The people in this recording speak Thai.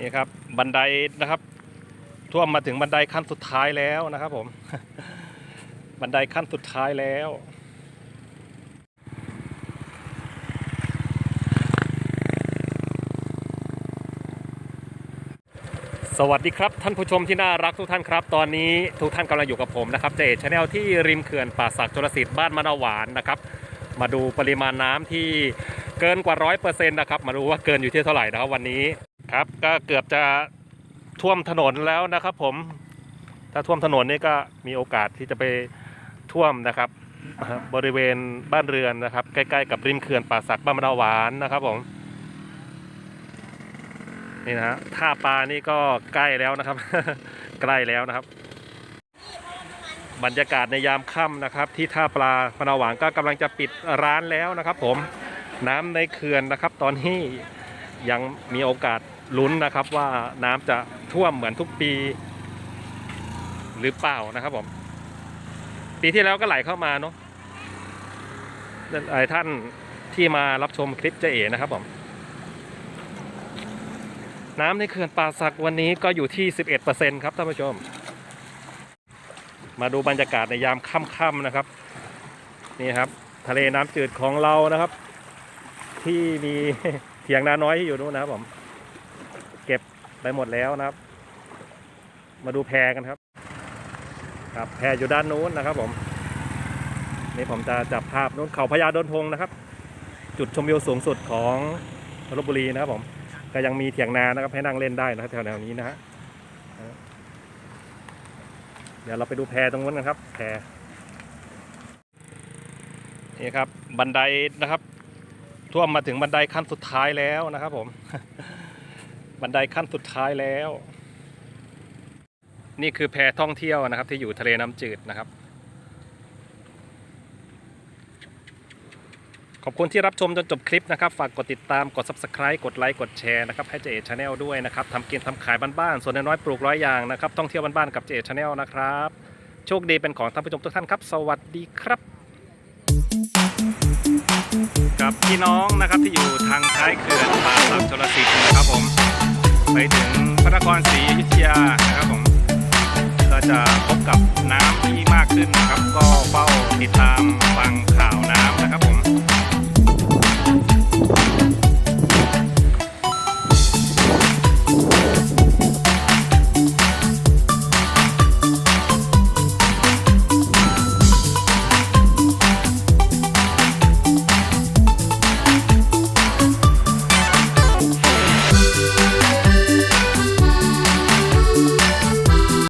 นี่ครับบันไดนะครับท่วมมาถึงบันไดขั้นสุดท้ายแล้วนะครับผมบันไดขั้นสุดท้ายแล้วสวัสดีครับท่านผู้ชมที่น่ารักทุกท่านครับ ตอนนี้ทุกท่านกำลังอยู่กับผมนะครับเจชาแนลที่ริมเขื่อนป่าสักชลสิทธิ์บ้านมะนาวหวานนะครับ มาดูปริมาณน้ำที่เกินกว่าร้อยเปอร์เซ็นต์นะครับ มาดูว่าเกินอยู่ที่เท่าไหร่นะครับวันนี้ ครับก็เกือบจะท่วมถนนแล้วนะครับ ผม ถ้าท่วมถนนนี่ก็มีโอกาสที่จะไปท่วมนะครับ บริเวณบ้านเรือนนะครับ ใกล้ๆกับริมเขื่อนป่าสักบ้านมะนาวหวานนะครับผมนี่นะฮะท่าปลานี่ก็ใกล้แล้วนะครับ ใกล้แล้วนะครับ บรรยากาศในยามค่ำนะครับ ที่ท่าปลาพนาหวางก็กำลังจะปิดร้านแล้วนะครับ ผมน้ำในเขื่อนนะครับ ตอนนี้ยังมีโอกาส ลุ้นนะครับว่าน้ำจะท่วมเหมือนทุกปี หรือเปล่านะครับผมปีที่แล้วก็ไหลเข้ามาเนาะหลายท่านที่มารับชมคลิปเจเอนะครับผมน้ำในเขื่อนป่าสักวันนี้ก็อยู่ที่ 11%ครับท่านผู้ชม มาดูบรรยากาศในยามค่ำๆนะครับ นี่ครับ ทะเลน้ำจืดของเรานะครับ ที่มีเถียงนาน้อยที่อยู่นู้นนะครับผมเก็บ ไปหมดแล้วนะครับ มาดูแพกันครับ ครับแพอยู่ด้านนู้นนะครับ ผม นี่ผมจะจับภาพนู้นเขาพญาดนทงนะครับ จุดชมวิวสูงสุดของลบบุรีนะครับผมก็ยังมีเถียงนานะครับให้นั่งเล่นได้นะครับแถวๆนี้นะฮะเดี๋ยวเราไปดูแพตรงนู้นกันครับ แพนี่ครับ บันไดนะครับ ท่วมมาถึงบันไดขั้นสุดท้ายแล้วนะครับผม บันไดขั้นสุดท้ายแล้ว นี่คือแพท่องเที่ยวนะครับ ที่อยู่ทะเลน้ำจืดนะครับ ขอบคุณที่รับชมจนจบคลิปนะครับ ฝากกดติดตามกด subscribe กดไลค์กดแชร์นะครับให้เจเอชาแนลด้วยนะครับทำกินทำขายบ้านๆส่วนน้อยๆปลูกร้อยอย่างนะครับท่องเที่ยวบ้านๆกับเจเอชาแนลนะครับ โชคดีเป็นของท่านผู้ชมทุกท่านครับ สวัสดีครับกับพี่น้องนะครับที่อยู่ทางท้ายเขื่อนป่าสักชลสิทธิ์นะครับผม ไปถึงพระนครศรีอยุธยานะครับผมก็จะพบกับน้ำที่มากขึ้นนะครับ ก็เฝ้าติดตามฟังข่าวน้ำนะครับผม